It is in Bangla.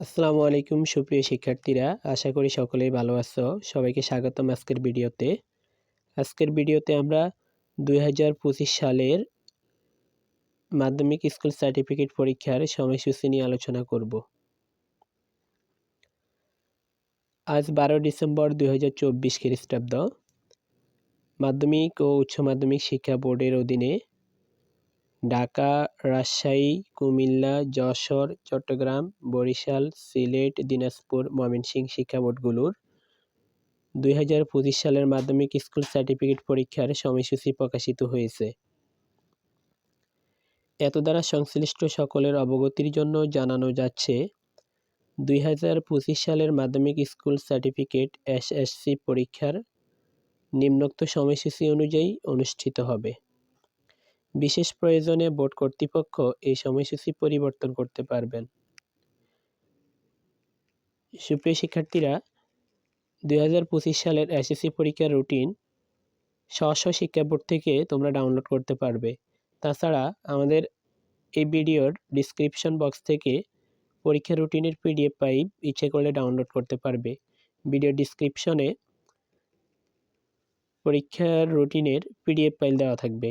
আসসালামু আলাইকুম, সুপ্রিয় শিক্ষার্থীরা। আশা করি সকলেই ভালো আছো। সবাইকে স্বাগতম আজকের ভিডিওতে। আজকের ভিডিওতে আমরা দু হাজার পঁচিশ সালের মাধ্যমিক স্কুল সার্টিফিকেট পরীক্ষার সময়সূচি নিয়ে আলোচনা করব। আজ বারো ডিসেম্বর দুই হাজার চব্বিশ খ্রিস্টাব্দ। মাধ্যমিক ও উচ্চ মাধ্যমিক শিক্ষা বোর্ডের অধীনে ঢাকা, রাজশাহী, কুমিল্লা, যশোর, চট্টগ্রাম, বরিশাল, সিলেট, দিনাজপুর, ময়মনসিংহ শিক্ষা বোর্ডগুলোর দুই হাজার পঁচিশ সালের মাধ্যমিক স্কুল সার্টিফিকেট পরীক্ষার সময়সূচি প্রকাশিত হয়েছে। এত দ্বারা সংশ্লিষ্ট সকলের অবগতির জন্য জানানো যাচ্ছে, দুই হাজার পঁচিশ সালের মাধ্যমিক স্কুল সার্টিফিকেট এসএসসি পরীক্ষার নিম্নোক্ত সময়সূচি অনুযায়ী অনুষ্ঠিত হবে। বিশেষ প্রয়োজনে বোর্ড কর্তৃপক্ষ এই সময়সূচি পরিবর্তন করতে পারবেন। সুপ্রিয় শিক্ষার্থীরা দু হাজার পঁচিশ সালের এসএসসি পরীক্ষার রুটিন স্ব শিক্ষা বোর্ড থেকে তোমরা ডাউনলোড করতে পারবে। তাছাড়া আমাদের এই ভিডিওর ডিসক্রিপশন বক্স থেকে পরীক্ষা রুটিনের পিডিএফ পাইপ ইচ্ছে করলে ডাউনলোড করতে পারবে। ভিডিও ডিসক্রিপশনে পরীক্ষার রুটিনের পিডিএফ ফাইল দেওয়া থাকবে।